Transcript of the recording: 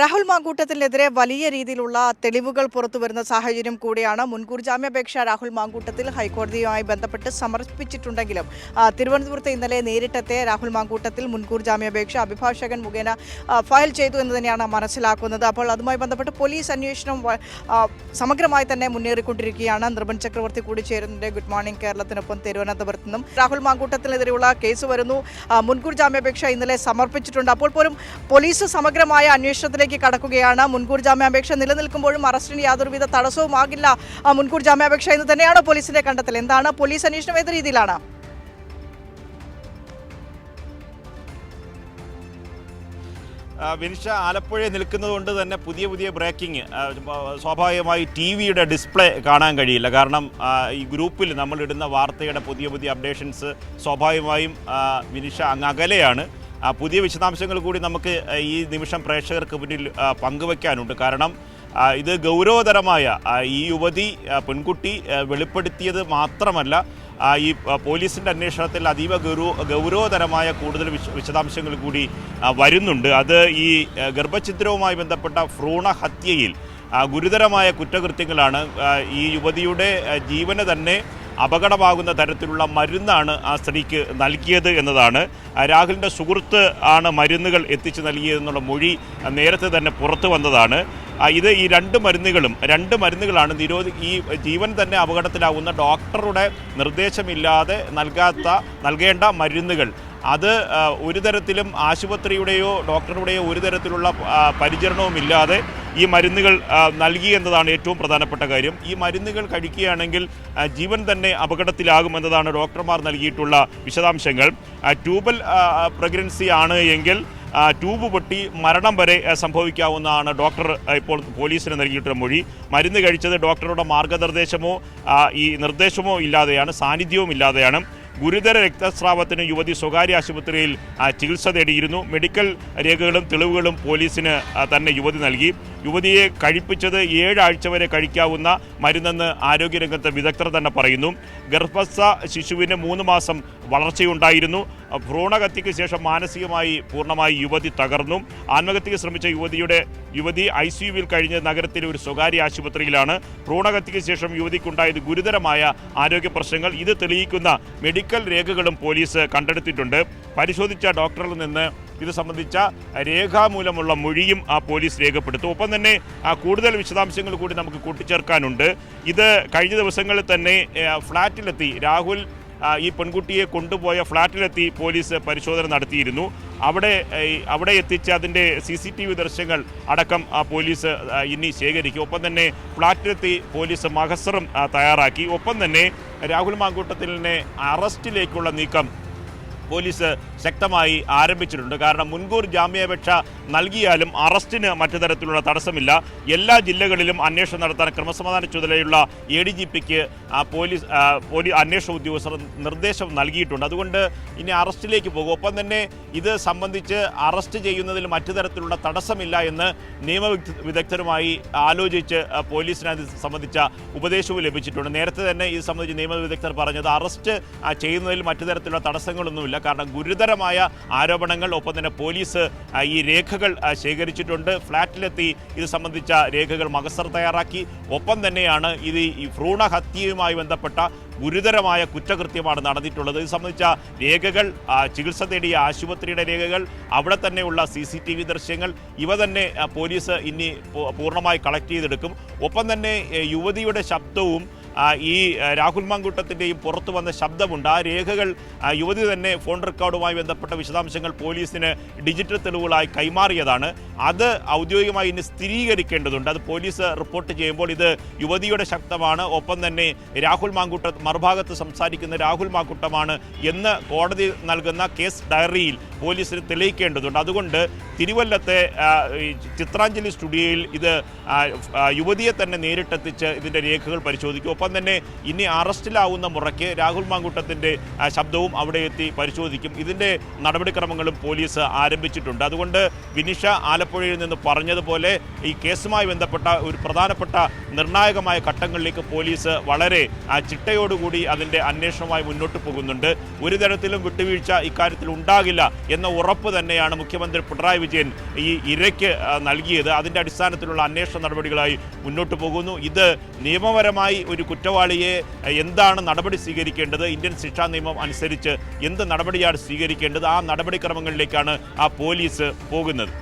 രാഹുൽ മാങ്കൂട്ടത്തിനെതിരെ വലിയ രീതിയിലുള്ള തെളിവുകൾ പുറത്തു വരുന്ന സാഹചര്യം കൂടിയാണ്. മുൻകൂർ ജാമ്യാപേക്ഷ രാഹുൽ മാങ്കൂട്ടത്തിൽ ഹൈക്കോടതിയുമായി ബന്ധപ്പെട്ട് സമർപ്പിച്ചിട്ടുണ്ടെങ്കിലും തിരുവനന്തപുരത്ത് ഇന്നലെ നേരിട്ടെത്തിയ രാഹുൽ മാങ്കൂട്ടത്തിൽ മുൻകൂർ ജാമ്യാപേക്ഷ അഭിഭാഷകൻ മുഖേന ഫയൽ ചെയ്തു എന്ന് തന്നെയാണ് മനസ്സിലാക്കുന്നത്. അപ്പോൾ അതുമായി ബന്ധപ്പെട്ട് പോലീസ് അന്വേഷണം സമഗ്രമായി തന്നെ മുന്നേറിക്കൊണ്ടിരിക്കുകയാണ്. നിർമ്മൻ ചക്രവർത്തി കൂടി ചേരുന്നുണ്ട്. ഗുഡ് മോർണിംഗ് കേരളത്തിനൊപ്പം തിരുവനന്തപുരത്ത് നിന്നും. രാഹുൽ മാങ്കൂട്ടത്തിനെതിരെയുള്ള കേസ് വരുന്നു. മുൻകൂർ ജാമ്യാപേക്ഷ ഇന്നലെ സമർപ്പിച്ചിട്ടുണ്ട്. അപ്പോൾ പോലും പോലീസ് സമഗ്രമായ അന്വേഷണത്തിലേക്ക് കടക്കുകയാണ്. മുൻകൂർ ജാമ്യാപേക്ഷ നിലനിൽക്കുമ്പോഴും അറസ്റ്റിന് യാതൊരുവിധ തടസ്സവുമാകില്ല മുൻകൂർ ജാമ്യാപേക്ഷ എന്ന് തന്നെയാണ് പോലീസിന്റെ കണ്ടെത്തൽ? എന്താണ് പോലീസ് അന്വേഷണം ഏത് രീതിയിലാണ്? വിനിഷ ആലപ്പുഴയിൽ നിൽക്കുന്നതുകൊണ്ട് തന്നെ പുതിയ പുതിയ ബ്രേക്കിംഗ് സ്വാഭാവികമായി ടി വിയുടെ ഡിസ്പ്ലേ കാണാൻ കഴിയില്ല. കാരണം ഈ ഗ്രൂപ്പിൽ നമ്മളിടുന്ന വാർത്തയുടെ പുതിയ പുതിയ അപ്ഡേഷൻസ് സ്വാഭാവികമായും വിനിഷ അങ്ങ് അകലെയാണ് പുതിയ വിശദാംശങ്ങൾ കൂടി നമുക്ക് ഈ നിമിഷം പ്രേക്ഷകർക്ക് മുന്നിൽ പങ്കുവയ്ക്കാനുണ്ട് കാരണം ഇത് ഗൗരവതരമായ ഈ യുവതി പെൺകുട്ടി വെളിപ്പെടുത്തിയത് മാത്രമല്ല ഈ പോലീസിന്റെ അന്വേഷണത്തിൽ അതീവ ഗൗരവ ഗൗരവതരമായ കൂടുതൽ വിശ വിശദാംശങ്ങൾ കൂടി വരുന്നുണ്ട്. അത് ഈ ഗർഭഛിദ്രവുമായി ബന്ധപ്പെട്ട ഭ്രൂണ ഹത്യയിൽ ഗുരുതരമായ കുറ്റകൃത്യങ്ങളാണ് ഈ യുവതിയുടെ ജീവന് തന്നെ അപകടമാകുന്ന തരത്തിലുള്ള മരുന്നാണ് ആ സ്ത്രീക്ക് നൽകിയത് എന്നതാണ്. രാഹുലിന്റെ സുഹൃത്ത് ആണ് മരുന്നുകൾ എത്തിച്ചു നൽകിയതെന്നുള്ള മൊഴി നേരത്തെ തന്നെ പുറത്തു വന്നതാണ്. ഇത് ഈ രണ്ട് മരുന്നുകളും രണ്ട് മരുന്നുകളാണ് നിരോധി ഈ ജീവൻ തന്നെ അപകടത്തിലാവുന്ന ഡോക്ടറുടെ നിർദ്ദേശമില്ലാതെ നൽകാത്ത നൽകേണ്ട മരുന്നുകൾ. അത് ഒരു തരത്തിലും ആശുപത്രിയുടെയോ ഡോക്ടറുടെയോ ഒരു തരത്തിലുള്ള പരിചരണവുമില്ലാതെ ഈ മരുന്നുകൾ നൽകി എന്നതാണ് ഏറ്റവും പ്രധാനപ്പെട്ട കാര്യം. ഈ മരുന്നുകൾ കഴിക്കുകയാണെങ്കിൽ ജീവൻ തന്നെ അപകടത്തിലാകുമെന്നതാണ് ഡോക്ടർമാർ നൽകിയിട്ടുള്ള വിശദാംശങ്ങൾ. ട്യൂബൽ പ്രഗ്നൻസി ആണ് എങ്കിൽ ട്യൂബ് പൊട്ടി മരണം വരെ സംഭവിക്കാവുന്നതാണ് ഡോക്ടർ ഇപ്പോൾ പോലീസിന് നൽകിയിട്ടുള്ള മൊഴി. മരുന്ന് കഴിച്ചത് ഡോക്ടറുടെ മാർഗനിർദ്ദേശമോ ഈ നിർദ്ദേശമോ ഇല്ലാതെയാണ് സാന്നിധ്യവും ഇല്ലാതെയാണ്. ഗുരുതര രക്തസ്രാവത്തിന് യുവതി സ്വകാര്യ ആശുപത്രിയിൽ ചികിത്സ തേടിയിരുന്നു. മെഡിക്കൽ രേഖകളും തെളിവുകളും പോലീസിന് തന്നെ യുവതി നൽകി. യുവതിയെ കഴിപ്പിച്ചത് ഏഴാഴ്ച വരെ കഴിക്കാവുന്ന മരുന്നെന്ന് ആരോഗ്യരംഗത്തെ വിദഗ്ധർ തന്നെ പറയുന്നു. ഗർഭസ്ഥ ശിശുവിന് മൂന്ന് മാസം വളർച്ചയുണ്ടായിരുന്നു. ഭ്രൂണഹത്യയ്ക്ക് ശേഷം മാനസികമായി പൂർണമായി യുവതി തകർന്നു. ആത്മഹത്യയ്ക്ക് ശ്രമിച്ച യുവതിയുടെ യുവതി ഐ സി യുവിൽ കഴിഞ്ഞ് നഗരത്തിലെ ഒരു സ്വകാര്യ ആശുപത്രിയിലാണ്. ഭ്രൂണഹത്യയ്ക്ക് ശേഷം യുവതിക്കുണ്ടായത് ഗുരുതരമായ ആരോഗ്യ പ്രശ്നങ്ങൾ. ഇത് തെളിയിക്കുന്ന മെഡിക്കൽ രേഖകളും പോലീസ് കണ്ടെടുത്തിട്ടുണ്ട്. പരിശോധിച്ച ഡോക്ടറിൽ നിന്ന് ഇത് സംബന്ധിച്ച രേഖാമൂലമുള്ള മൊഴിയും ആ പോലീസ് രേഖപ്പെടുത്തും. ഒപ്പം തന്നെ ആ, കൂടുതൽ വിശദാംശങ്ങൾ കൂടി നമുക്ക് കൂട്ടിച്ചേർക്കാനുണ്ട്. ഇത് കഴിഞ്ഞ ദിവസങ്ങളിൽ തന്നെ ഫ്ളാറ്റിലെത്തി. രാഹുൽ ഈ പെൺകുട്ടിയെ കൊണ്ടുപോയ ഫ്ളാറ്റിലെത്തി പോലീസ് പരിശോധന നടത്തിയിരുന്നു. അവിടെ അവിടെ എത്തിച്ച് അതിന്റെ സി സി ടി വി ദൃശ്യങ്ങൾ അടക്കം ആ, പോലീസ് ഇനി ശേഖരിക്കും. ഒപ്പം തന്നെ ഫ്ളാറ്റിലെത്തി പോലീസ് മഹസറും തയ്യാറാക്കി. ഒപ്പം തന്നെ രാഹുൽ മാങ്കൂട്ടത്തിലിനെ അറസ്റ്റിലേക്കുള്ള നീക്കം പോലീസ് ശക്തമായി ആരംഭിച്ചിട്ടുണ്ട്. കാരണം മുൻകൂർ ജാമ്യാപേക്ഷ നൽകിയാലും അറസ്റ്റിന് മറ്റു തരത്തിലുള്ള തടസ്സമില്ല. എല്ലാ ജില്ലകളിലും അന്വേഷണം നടത്താൻ ക്രമസമാധാന ചുമതലയുള്ള എ ഡി ജി പിക്ക് പോലീസ് പോലീസ് അന്വേഷണ ഉദ്യോഗസ്ഥർ നിർദ്ദേശം നൽകിയിട്ടുണ്ട്. അതുകൊണ്ട് ഇനി അറസ്റ്റിലേക്ക് പോകും. ഒപ്പം തന്നെ ഇത് സംബന്ധിച്ച് അറസ്റ്റ് ചെയ്യുന്നതിൽ മറ്റു തരത്തിലുള്ള തടസ്സമില്ല എന്ന് നിയമ വിദഗ്ധ- വിദഗ്ധരുമായി ആലോചിച്ച് പോലീസിനെ അത് സംബന്ധിച്ച ഉപദേശവും ലഭിച്ചിട്ടുണ്ട്. നേരത്തെ തന്നെ ഇത് സംബന്ധിച്ച് നിയമ വിദഗ്ധർ പറഞ്ഞത് അറസ്റ്റ് ചെയ്യുന്നതിൽ മറ്റു തരത്തിലുള്ള തടസ്സങ്ങളൊന്നുമില്ല. കാരണം ഗുരുതരമായ ആരോപണങ്ങൾ. ഒപ്പം തന്നെ പോലീസ് ഈ രേഖകൾ ശേഖരിച്ചിട്ടുണ്ട്. ഫ്ളാറ്റിലെത്തി ഇത് സംബന്ധിച്ച രേഖകൾ മകസർ തയ്യാറാക്കി. ഒപ്പം തന്നെയാണ് ഇത് ഈ ഭ്രൂണഹത്യയുമായി ബന്ധപ്പെട്ട ഗുരുതരമായ കുറ്റകൃത്യമാണ് നടന്നിട്ടുള്ളത്. ഇത് സംബന്ധിച്ച രേഖകൾ ചികിത്സ തേടിയ ആശുപത്രിയുടെ രേഖകൾ അവിടെ തന്നെയുള്ള സി സി ടി വി ദൃശ്യങ്ങൾ ഇവ തന്നെ പോലീസ് ഇനി പൂർണമായി കളക്ട് ചെയ്തെടുക്കും. ഒപ്പം തന്നെ യുവതിയുടെ ശബ്ദവും ഈ രാഹുൽ മാങ്കൂട്ടത്തിന്റെയും പുറത്തു വന്ന ശബ്ദമുണ്ട്. ആ രേഖകൾ യുവതി തന്നെ ഫോൺ റെക്കോർഡുമായി ബന്ധപ്പെട്ട വിശദാംശങ്ങൾ പോലീസിന് ഡിജിറ്റൽ തെളിവുകളായി കൈമാറിയതാണ്. അത് ഔദ്യോഗികമായി ഇനി സ്ഥിരീകരിക്കേണ്ടതുണ്ട്. അത് പോലീസ് റിപ്പോർട്ട് ചെയ്യുമ്പോൾ ഇത് യുവതിയുടെ ശബ്ദമാണ്. ഒപ്പം തന്നെ രാഹുൽ മാങ്കൂട്ട മറുഭാഗത്ത് സംസാരിക്കുന്ന രാഹുൽ മാങ്കൂട്ടമാണ് എന്ന് കോടതി നൽകുന്ന കേസ് ഡയറിയിൽ പോലീസിന് തെളിയിക്കേണ്ടതുണ്ട്. അതുകൊണ്ട് തിരുവല്ലത്തെ ചിത്രാഞ്ജലി സ്റ്റുഡിയോയിൽ ഇത് യുവതിയെ തന്നെ നേരിട്ടെത്തിച്ച് ഇതിന്റെ രേഖകൾ പരിശോധിക്കും. ഒപ്പം തന്നെ ഇനി അറസ്റ്റിലാവുന്ന മുറയ്ക്ക് രാഹുൽ മാങ്കൂട്ടത്തിന്റെ ശബ്ദവും അവിടെ എത്തി പരിശോധിക്കും. ഇതിന്റെ നടപടിക്രമങ്ങളും പോലീസ് ആരംഭിച്ചിട്ടുണ്ട്. അതുകൊണ്ട് വിനിഷ ആലപ്പുഴയിൽ നിന്ന് പറഞ്ഞതുപോലെ ഈ കേസുമായി ബന്ധപ്പെട്ട ഒരു പ്രധാനപ്പെട്ട നിർണായകമായ ഘട്ടങ്ങളിലേക്ക് പോലീസ് വളരെ ചിട്ടയോടുകൂടി അതിന്റെ അന്വേഷണവുമായി മുന്നോട്ട് പോകുന്നുണ്ട്. ഒരു തരത്തിലും വിട്ടുവീഴ്ച ഇക്കാര്യത്തിൽ ഉണ്ടാകില്ല എന്ന ഉറപ്പ് തന്നെയാണ് മുഖ്യമന്ത്രി പിണറായി വിജയൻ ഈ ഇരയ്ക്ക് നൽകിയത്. അതിന്റെ അടിസ്ഥാനത്തിലുള്ള അന്വേഷണ നടപടികളായി മുന്നോട്ട് പോകുന്നു. ഇത് നിയമപരമായി ഒരു കുറ്റവാളിയെ എന്താണ് നടപടി സ്വീകരിക്കേണ്ടത്? ഇന്ത്യൻ ശിക്ഷാ നിയമം അനുസരിച്ച് എന്ത് നടപടിയാണ് സ്വീകരിക്കേണ്ടത്? ആ നടപടിക്രമങ്ങളിലേക്കാണ് ആ പോലീസ് പോകുന്നത്.